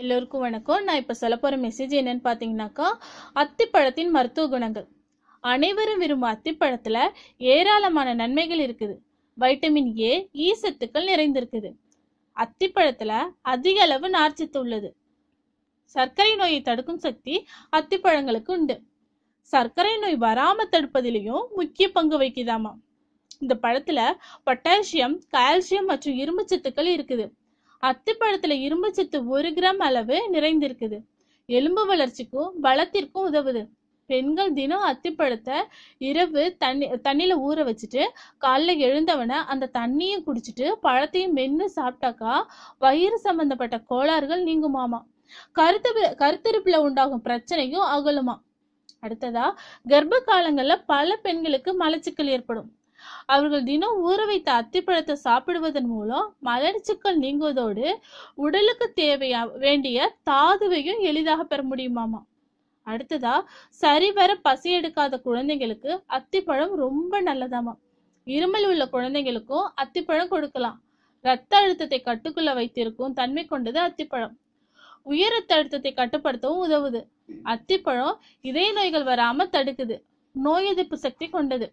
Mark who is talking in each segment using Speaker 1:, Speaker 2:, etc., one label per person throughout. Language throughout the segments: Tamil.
Speaker 1: எல்லோருக்கும் வணக்கம். நான் இப்போ சொல்ல போகிற மெசேஜ் என்னன்னு பார்த்தீங்கன்னாக்கா அத்திப்பழத்தின் மருத்துவ குணங்கள். அனைவரும் விரும்பும் அத்திப்பழத்தில் ஏராளமான நன்மைகள் இருக்குது. வைட்டமின் ஏ ஈ சத்துக்கள் நிறைந்திருக்குது. அத்திப்பழத்தில் அதிக அளவு நார்ச்சத்து உள்ளது. சர்க்கரை நோயை தடுக்கும் சக்தி அத்திப்பழங்களுக்கு உண்டு. சர்க்கரை நோய் வராமல் தடுப்பதிலையும் முக்கிய பங்கு வகிக்குதாமா இந்த பழத்தில் பொட்டாசியம் கால்சியம் மற்றும் இரும்பு சத்துக்கள் இருக்குது. அத்திப்பழத்துல இரும்பு சத்து ஒரு கிராம் அளவு நிறைந்திருக்குது. எலும்பு வளர்ச்சிக்கும் பலத்திற்கும் உதவுது. பெண்கள் தினம் அத்திப்பழத்தை இரவு தண்ணி தண்ணியில ஊற வச்சுட்டு காலைல எழுந்தவன அந்த தண்ணியும் குடிச்சிட்டு பழத்தையும் மென்று சாப்பிட்டாக்கா வயிறு சம்பந்தப்பட்ட கோளாறுகள் நீங்குமாமா. கருத்து கருத்தரிப்புல உண்டாகும் பிரச்சனையும் அகலுமா. அடுத்ததா கர்ப்ப காலங்கள்ல பல பெண்களுக்கு மலச்சிக்கல் ஏற்படும். அவர்கள் தினம் ஊற வைத்த அத்திப்பழத்தை சாப்பிடுவதன் மூலம் மலர்ச்சிக்கல் நீங்குவதோடு உடலுக்கு தேவையா வேண்டிய தாதுவையும் எளிதாக பெற முடியுமாமா? அடுத்ததா சரிவர பசி எடுக்காத குழந்தைங்களுக்கு அத்திப்பழம் ரொம்ப நல்லதாமா? இருமல் உள்ள குழந்தைங்களுக்கும் அத்திப்பழம் கொடுக்கலாம். ரத்த அழுத்தத்தை கட்டுக்குள்ள வைத்திருக்கும் தன்மை கொண்டது அத்திப்பழம். உயர் ரத்த அழுத்தத்தை கட்டுப்படுத்தவும் உதவுது. அத்திப்பழம் இதய நோய்கள் வராம தடுக்குது. நோய் எதிர்ப்பு சக்தி கொண்டது.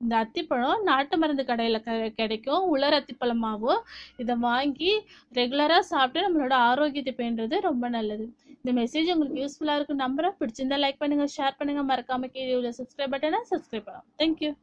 Speaker 1: இந்த அத்திப்பழம் நாட்டு மருந்து கடையில் க- கிடைக்கும். உலர் அத்திப்பழமாகவும் இதை வாங்கி ரெகுலராக சாப்பிட்டு நம்மளோட ஆரோக்கியத்தை பேணுறது ரொம்ப நல்லது. இந்த மெசேஜ் உங்களுக்கு யூஸ்ஃபுல்லாக இருக்கும். நம்புகிறேன் பிடிச்சிருந்தா லைக் பண்ணுங்கள் ஷேர் பண்ணுங்க. மறக்காமல் கீழே உள்ள சப்ஸ்கிரைப் பட்டனை சப்ஸ்கிரைப் பண்ணலாம். தேங்க்யூ